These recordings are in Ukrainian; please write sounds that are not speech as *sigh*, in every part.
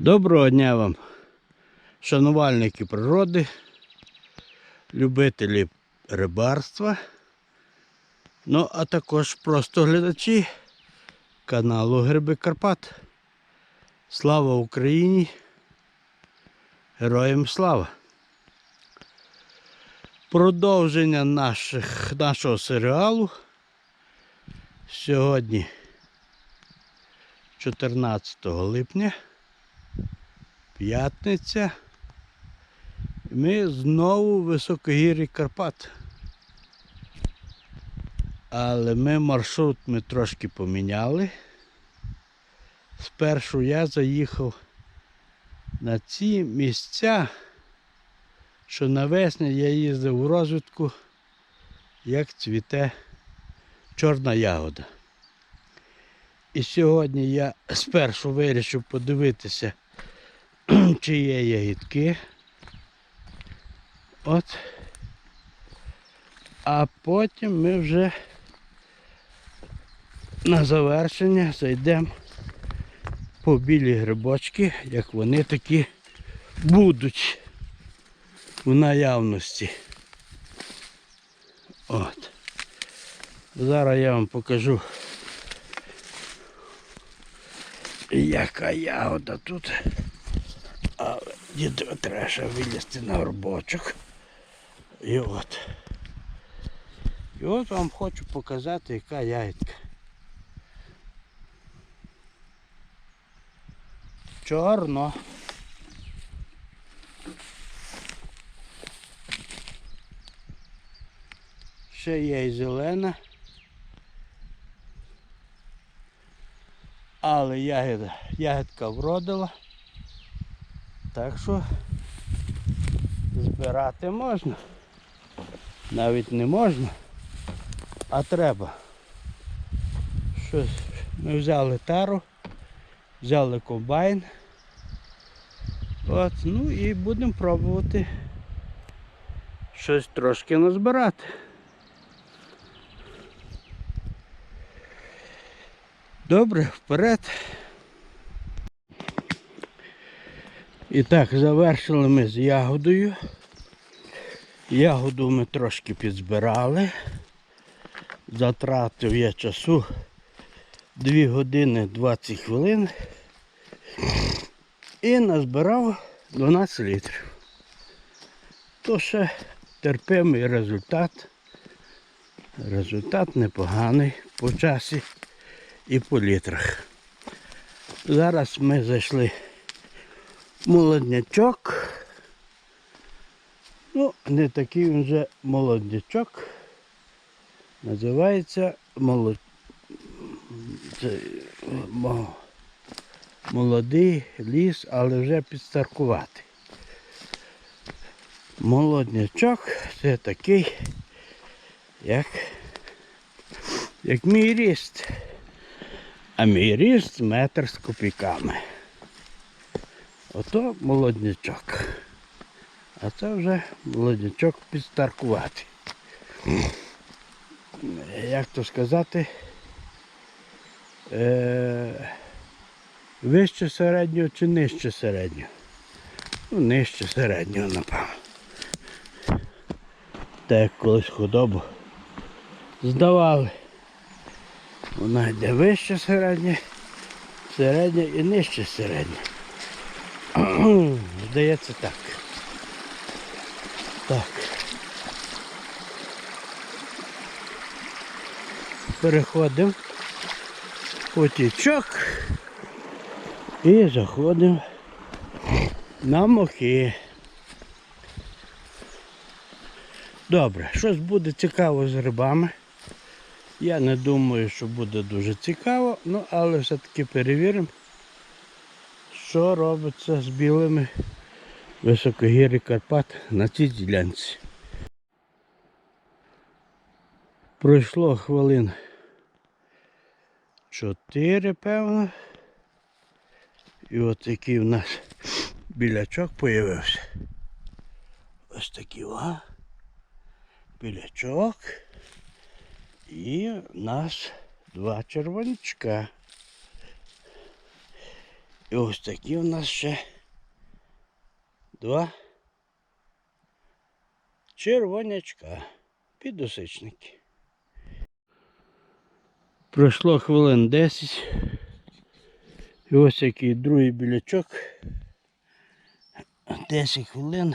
Доброго дня вам, шанувальники природи, любителі рибарства, ну а також просто глядачі каналу Гриби Карпат. Слава Україні! Героям слава! Продовження наших, нашого серіалу сьогодні 14 липня. П'ятниця. Ми знову в високогір'ї Карпат. Але ми маршрут ми трошки поміняли. Спершу я заїхав на ці місця, що навесні я їздив у розвідку, як цвіте чорна ягода. І сьогодні я спершу вирішив подивитися *clears throat* чи є ягідки. От. А потім ми вже на завершення зайдемо по білі грибочки, як вони такі будуть в наявності. От. Зараз я вам покажу, яка ягода тут. Але діду треба ще вилізти на горбочок. І от. І от вам хочу показати, яка ягідка. Чорно. Ще є і зелена. Але ягода, ягідка вродила. Так що збирати можна. Навіть не можна, а треба. Щось ми взяли тару, взяли комбайн. От, ну і будемо пробувати щось трошки назбирати. Добре, вперед. І так, завершили ми з ягодою. Ягоду ми трошки підзбирали. Затратив я часу 2 години 20 хвилин. І назбирав 12 літрів. То ще терпимий результат. Результат непоганий по часі і по літрах. Зараз ми зайшли молоднячок. Ну, не такий він вже молоднячок. Називається молод... Це, молодий ліс, але вже підстаркуватий. Молоднячок це такий, як, як мій ріст. А мій ріст метр з копійками. Ото молоднячок. А це вже молоднячок підстаркувати. Як то сказати, е, вище середнього чи нижче середнього? Ну, нижче середнього, напевно. Так як колись худобу здавали. Вона йде вище середнє, середнє і нижче середнє. Здається так. Так. Переходимо потічок і заходимо на мохи. Добре, щось буде цікаво з грибами. Я не думаю, що буде дуже цікаво, ну але все-таки перевіримо що робиться з білими високогір'ї Карпат на цій ділянці. Пройшло хвилин 4, певно. І от такий у нас білячок появився. Ось такий о. Білячок. І у нас два червонячка. І ось такі у нас ще два червонячка. Підосичники. Пройшло хвилин 10. І ось який другий білячок. 10 хвилин,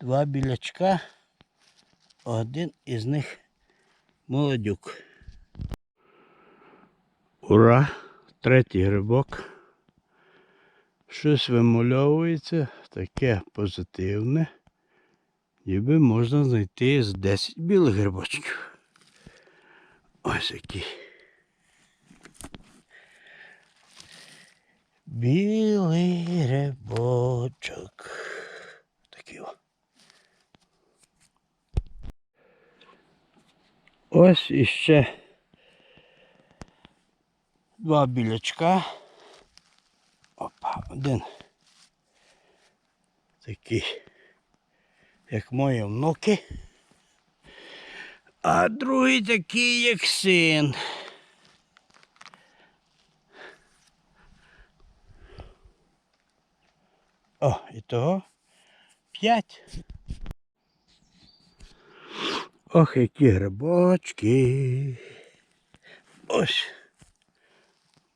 два білячка, один із них молодюк. Ура! Третій грибок. Щось вимальовується, таке позитивне. Ніби можна знайти з 10 білих грибочків. Ось який. Білий грибочок. Такий о. Ось іще два білячка. Опа, один. Такий, як мої внуки. А другий такий, як син. О, і того п'ять. Ох, які грибочки. Ось.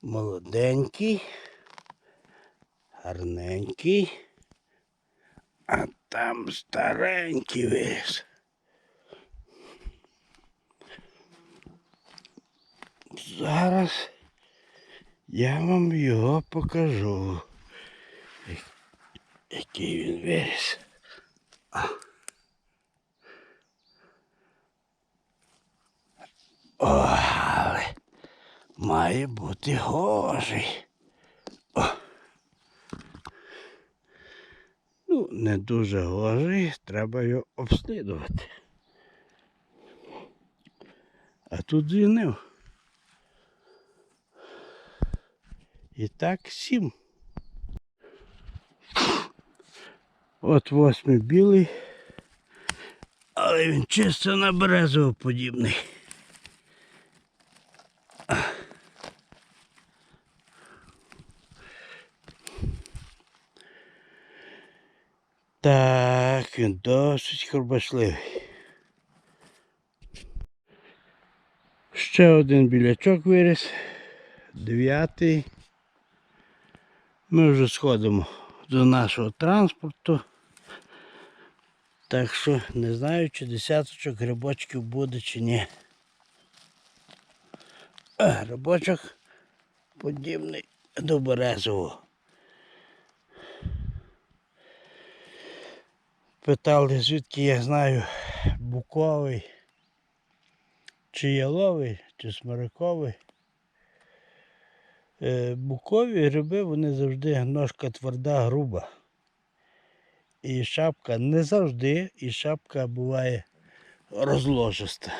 Молоденький, гарненький, а там старенький виріс. Зараз я вам його покажу. як- Який він виріс. О, але має бути гожий. Ну, не дуже гожий, треба його обслідувати. А тут звінив. І так сім. От восьмий білий, але він чисто на березово подібний. Так, він досить хорбашливий. Ще один білячок виріс. Дев'ятий. Ми вже сходимо до нашого транспорту. Так що не знаю, чи десяточок грибочків буде чи ні. А, грибочок подібний до березового. Питали, звідки я знаю буковий, чи яловий, чи смириковий. Е, Букові гриби, вони завжди ножка тверда, груба. І шапка не завжди, і шапка буває розложиста.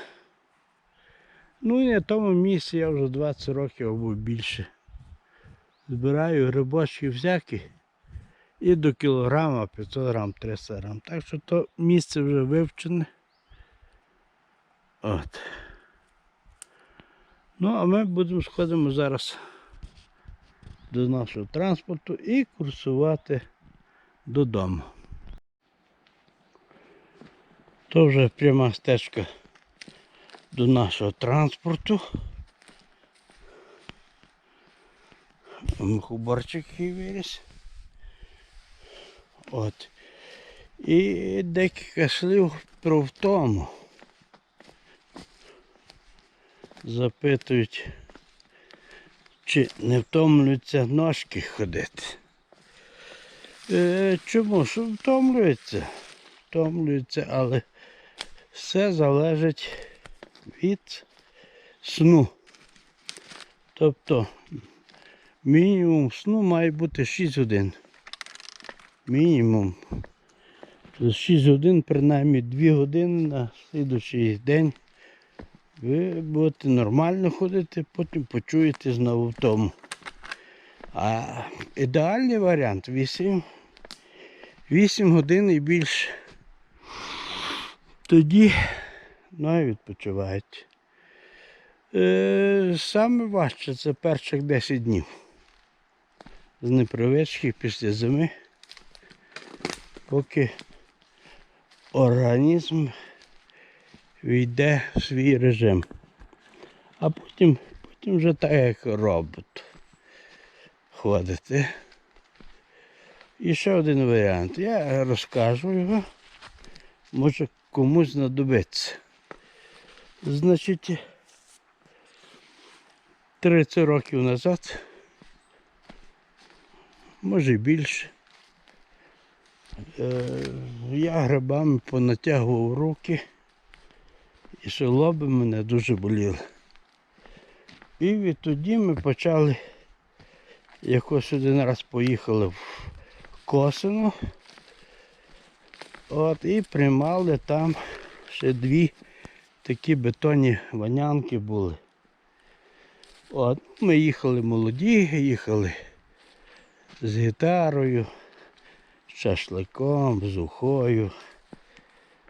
Ну і на тому місці я вже 20 років або більше. Збираю грибочки всякі. І до кілограма 500 грам, 300 грам. Так що то місце вже вивчене. От. Ну, а ми будемо сходимо зараз до нашого транспорту і курсувати додому. То вже пряма стежка до нашого транспорту. Який виріс. От. І декілька слів про втому. Запитують, чи не втомлюються ножки ходити. Е, чому? Що втомлюються? Втомлюються, але все залежить від сну. Тобто мінімум сну має бути 6 годин. Мінімум. Тобто 6 годин, принаймні 2 години на слідуючий день. Ви будете нормально ходити, потім почуєте знову в тому. А ідеальний варіант 8, 8 годин і більше. Тоді ну, і відпочиваєте. Е, саме важче це перших 10 днів. з непривички після зими, поки організм війде в свій режим. А потім, потім вже так як робот ходити. І ще один варіант. Я розкажу його. Може комусь знадобиться. Значить, 30 років назад, може більше, я грибами понатягував руки і шолоби мене дуже боліли. І відтоді ми почали якось один раз поїхали в Косино. От, і приймали там ще дві такі бетонні ванянки були. От, ми їхали молоді, їхали з гітарою, шашликом, з ухою.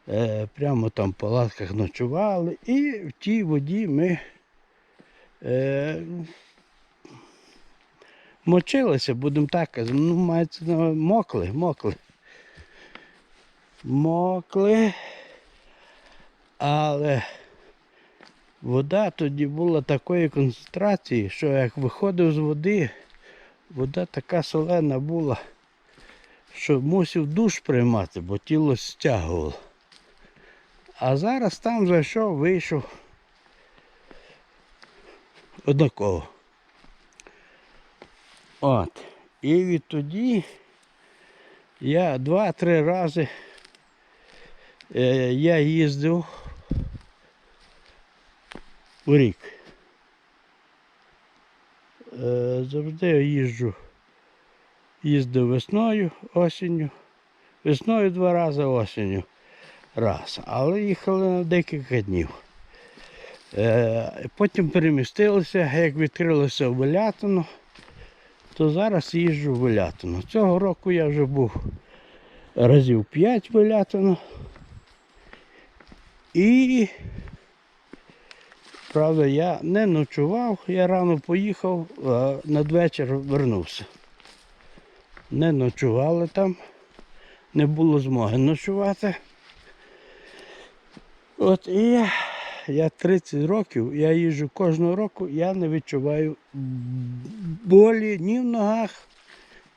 Е, прямо там в палатках ночували і в тій воді ми е, мочилися, будемо так казати. Ну, мається мокли, мокли. Мокли. Але вода тоді була такої концентрації, що як виходив з води, вода така солена була, що мусив душ приймати, бо тіло стягувало. А зараз там зайшов, вийшов однаково. От. І відтоді я два-три рази е, я їздив у рік. Е, завжди я їжджу. Їздив весною, осінню. Весною два рази, осінню раз. Але їхали на декілька днів. Е, потім перемістилися, як відкрилося в Белятино, то зараз їжджу в Белятино. Цього року я вже був разів 5 в Белятино. І правда я не ночував, я рано поїхав, надвечір вернувся. Не ночували там, не було змоги ночувати. От і я, я 30 років, я їжджу кожного року, я не відчуваю болі ні в ногах,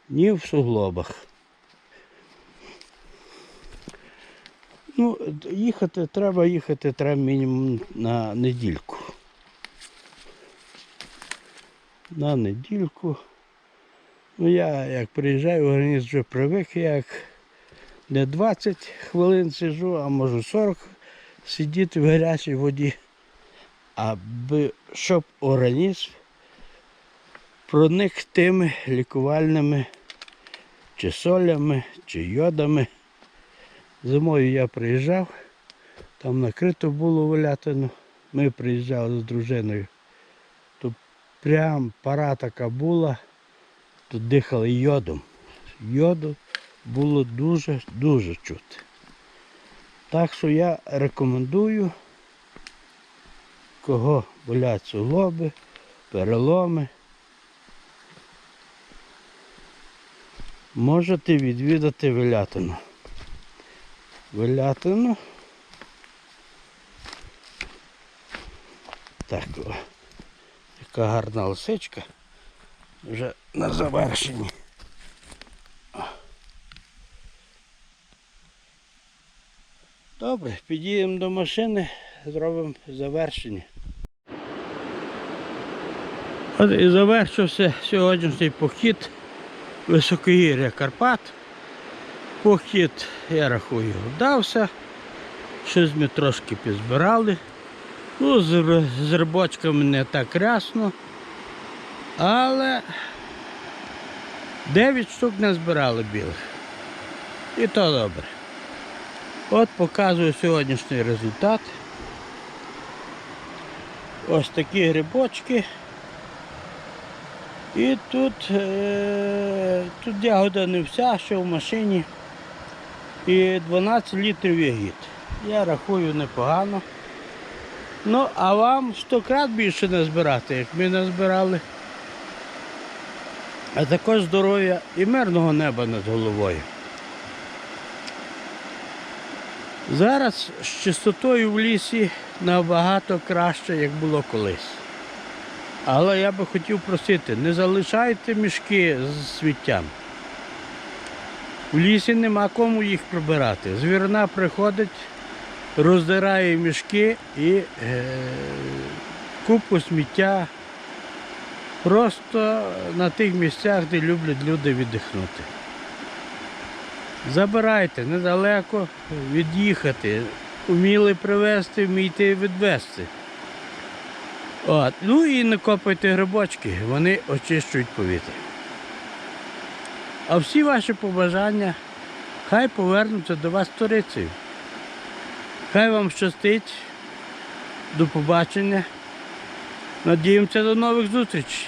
ні в суглобах. Ну, їхати треба, їхати треба мінімум на недільку. На недільку. Ну я як приїжджаю, організм вже привик, як не 20 хвилин сиджу, а можу 40 сидіти в гарячій воді, аби щоб організм проник тими лікувальними чи солями, чи йодами. Зимою я приїжджав, там накрито було валятину. Ми приїжджали з дружиною. Тут прям пара така була, тут дихали йодом. Йоду було дуже-дуже чути. Так що я рекомендую, кого болять суглоби, переломи. Можете відвідати велятину. Велятину. Так, о, яка гарна лисичка. Вже на завершенні. Добре, підійдемо до машини, зробимо завершення. От і завершився сьогоднішній похід високогір'я Карпат. Похід, я рахую, вдався. Щось ми трошки підзбирали. Ну, з, з рибочками не так рясно. Але 9 штук не збирали білих. І то добре. От показую сьогоднішній результат. Ось такі грибочки. І тут, е, тут ягода не вся, що в машині. І 12 літрів ягід. Я рахую непогано. Ну, а вам 100 крат більше не збирати, як ми назбирали. А також здоров'я і мирного неба над головою. Зараз з чистотою в лісі набагато краще, як було колись. Але я би хотів просити, не залишайте мішки з сміттям. В лісі нема кому їх прибирати. Звірна приходить, роздирає мішки і е, купу сміття просто на тих місцях, де люблять люди віддихнути. Забирайте недалеко від'їхати. Уміли привезти, вмійте відвезти. От. Ну і не копайте грибочки, вони очищують повітря. А всі ваші побажання хай повернуться до вас сторицею. Хай вам щастить. До побачення. Надіємося до нових зустрічей.